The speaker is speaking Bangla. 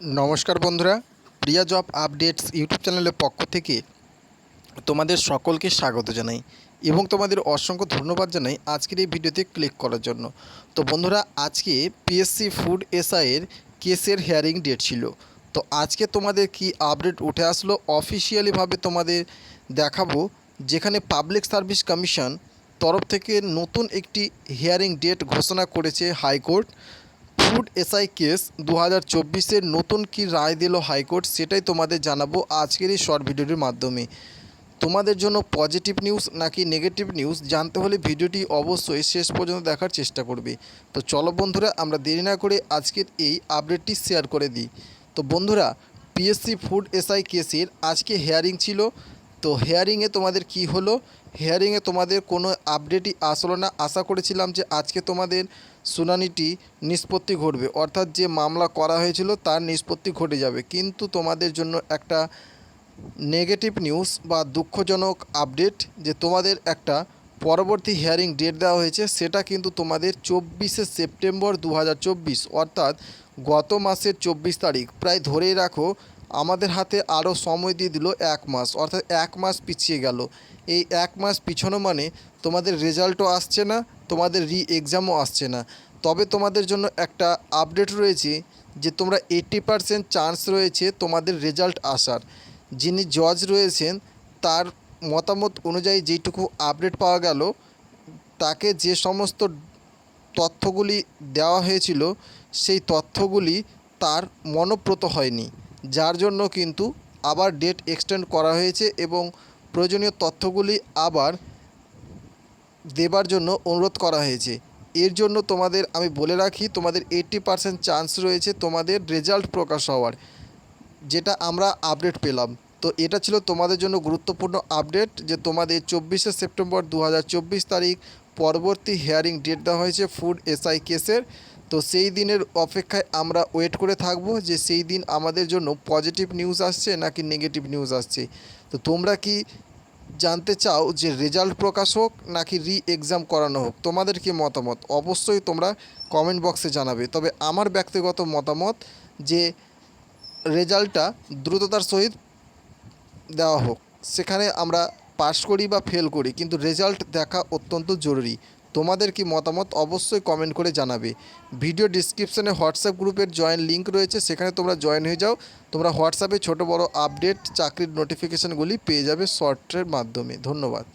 নমস্কার বন্ধুরা, প্রিয়া জব আপডেটস ইউটিউব চ্যানেলের পক্ষ থেকে তোমাদের সকলকে স্বাগত জানাই এবং তোমাদের অসংখ্য ধন্যবাদ জানাই আজকের এই ভিডিওতে ক্লিক করার জন্য। তো বন্ধুরা, আজকে পিএসসি ফুড এসআইয়ের কেসের হিয়ারিং ডেট ছিল। তো আজকে তোমাদের কি আপডেট উঠে আসলো অফিসিয়ালিভাবে তোমাদের দেখাবো, যেখানে পাবলিক সার্ভিস কমিশন তরফ থেকে নতুন একটি হিয়ারিং ডেট ঘোষণা করেছে হাইকোর্ট। ফুড এসআই কেস দু হাজার চব্বিশের নতুন কি রায় দিল হাইকোর্ট সেটাই তোমাদের জানাব আজকের এই শর্ট ভিডিওটির মাধ্যমে। তোমাদের জন্য পজিটিভ নিউজ নাকি নেগেটিভ নিউজ জানতে হলে ভিডিওটি অবশ্যই শেষ পর্যন্ত দেখার চেষ্টা করবে। তো চলো বন্ধুরা, আমরা দেরি না করে আজকের এই আপডেটটি শেয়ার করে দিই। তো বন্ধুরা, পিএসসি ফুড এসআই কেসের আজকে হেয়ারিং ছিল। তো হেয়ারিংয়ে তোমাদের কি হলো? হেয়ারিংয়ে তোমাদের কোনো আপডেটই আসলো না। আশা করেছিলাম যে আজকে তোমাদের শুনানিটি নিষ্পত্তি ঘটবে। অর্থাৎ যে মামলা করা হয়েছিল তার নিষ্পত্তি ঘটে যাবে। কিন্তু তোমাদের জন্য একটা নেগেটিভ নিউজ বা দুঃখজনক আপডেট যে তোমাদের একটা পরবর্তী হিয়ারিং ডেট দেওয়া হয়েছে, সেটা কিন্তু তোমাদের চব্বিশে সেপ্টেম্বর দু হাজার চব্বিশ, অর্থাৎ গত মাসের চব্বিশ তারিখ। প্রায় ধরেই রাখো আমাদের হাতে আরও সময় দিয়ে দিল এক মাস, অর্থাৎ এক মাস পিছিয়ে গেল। এই এক মাস পিছনো মানে তোমাদের রেজাল্টও আসছে না, তোমাদের রি এক্সামও আসছে না। তবে তোমাদের জন্য একটা আপডেট রয়েছে যে তোমরা এইট্টি পারসেন্ট চান্স রয়েছে তোমাদের রেজাল্ট আসার। যিনি জজ রয়েছেন, তার মতামত অনুযায়ী যেইটুকু আপডেট পাওয়া গেল, তাকে যে সমস্ত তথ্যগুলি দেওয়া হয়েছিল, সেই তথ্যগুলি তার মনপ্রত হয়নি। যার জন্য কিন্তু আবার ডেট এক্সটেন্ড করা হয়েছে এবং প্রয়োজনীয় তথ্যগুলি আবার দেবার জন্য অনুরোধ করা হয়েছে। এর জন্য তোমাদের, আমি বলে রাখি, তোমাদের এইট্টি পারসেন্ট চান্স রয়েছে তোমাদের রেজাল্ট প্রকাশ হওয়ার, যেটা আমরা আপডেট পেলাম। তো এটা ছিল তোমাদের জন্য গুরুত্বপূর্ণ আপডেট যে তোমাদের চব্বিশে সেপ্টেম্বর দু হাজার চব্বিশ তারিখ পরবর্তী হেয়ারিং ডেট দেওয়া হয়েছে ফুড এসআই কেসের তো সেই দিনের অপেক্ষায় আমরা ওয়েট করে থাকব যে সেই দিন আমাদের জন্য পজিটিভ নিউজ আসছে নাকি নেগেটিভ নিউজ আসছে। তো তোমরা কি জানতে চাও যে রেজাল্ট প্রকাশ হোক নাকি রি এক্সাম করানো হোক, তোমাদের কি মতামত? অবশ্যই তোমরা কমেন্ট বক্সে জানাবে। তবে আমার ব্যক্তিগত মতামত যে রেজাল্টটা দ্রুততার সহিত দেওয়া হোক। সেখানে আমরা পাশ করি বা ফেল করি, কিন্তু রেজাল্ট দেখা অত্যন্ত জরুরি। তোমাদের কি মতামত অবশ্যই কমেন্ট করে জানাবে। ভিডিও ডিসক্রিপশানে হোয়াটসঅ্যাপ গ্রুপের জয়েন লিঙ্ক রয়েছে, সেখানে তোমরা জয়েন হয়ে যাও। তোমরা হোয়াটসঅ্যাপে ছোট বড় আপডেট চাকরির নোটিফিকেশানগুলি পেয়ে যাবে শর্টের মাধ্যমে। ধন্যবাদ।